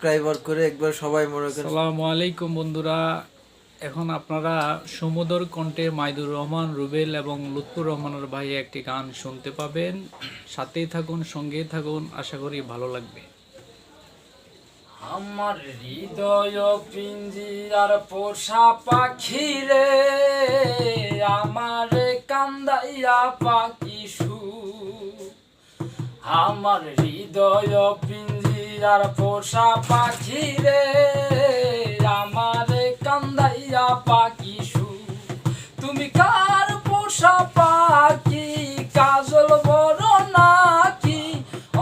Subscriber করে একবার সবাই মনে করেন আসসালামু আলাইকুম বন্ধুরা। এখন আপনারা সমুদর কণ্ঠে মাইদুর রহমান রুবেল এবং লুৎফুর রহমানের ভাই একটি গান শুনতে পাবেন। সাথেই থাকুন সঙ্গেই থাকুন আশা করি ভালো লাগবে। আমার হৃদয় পিঞ্জিরার পোষা পাখি রে আমার কান্দাইয়া পাখি সু। আমার হৃদয় পিঞ্জিরার পোষা পাখি রে, আমার কান্দাইয়া পাখি সু। তুমি কার পোষা পাখি, কাজল বড় নাকি,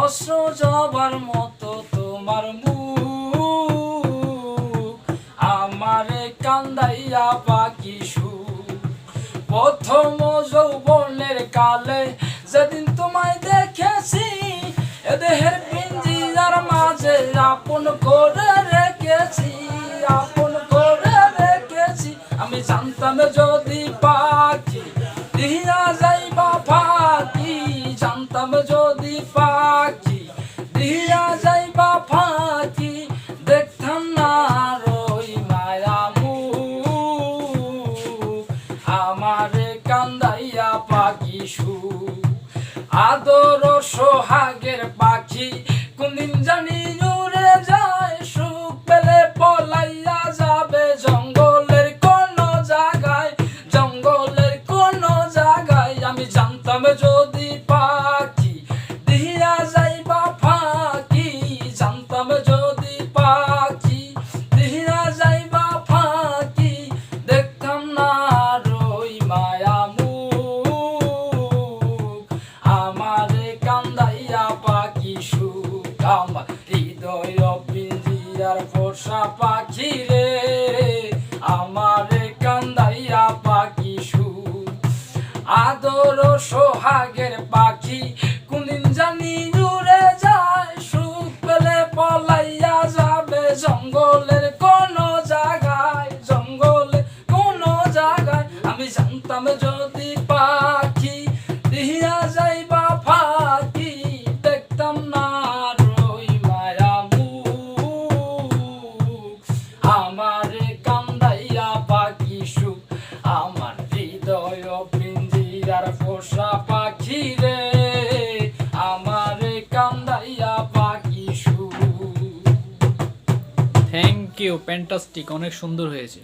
অস্ত্র জবার মতো তোমার মুখ। আমারে কান্দাইয়া পাখি সু। প্রথম আপন করে রেখেছি, আপন করে রেখেছি। আমি জানতাম যদি পাখি দিয়া যাইবা পাখি জানতাম যদি পাখি দিয়া যাইবা পাখি দেখতাম না রই মায়া মুখ। আমারে কান্দাইয়া পাখি সু আদর সোহাগের পাখি। কোনদিন জানি আমার হৃদয় পিঞ্জিয়ার পোষা পাখি রে, আমারে কান্দাইয়া পাখি সুখ আদর সোহাগের পাখি, কোনদিন জানি উড়ে যায়, সুখ পেলে পলাইয়া যাবে জঙ্গলের কোন জায়গায় জঙ্গলে কোন জায়গায়। আমি জানতাম যদি পাখি দিয়া পোষা পাখি রে আমার কান্দাইয়া পাখি শু থ্যাংক ইউ প্যান্টাস্টিক অনেক সুন্দর হয়েছে।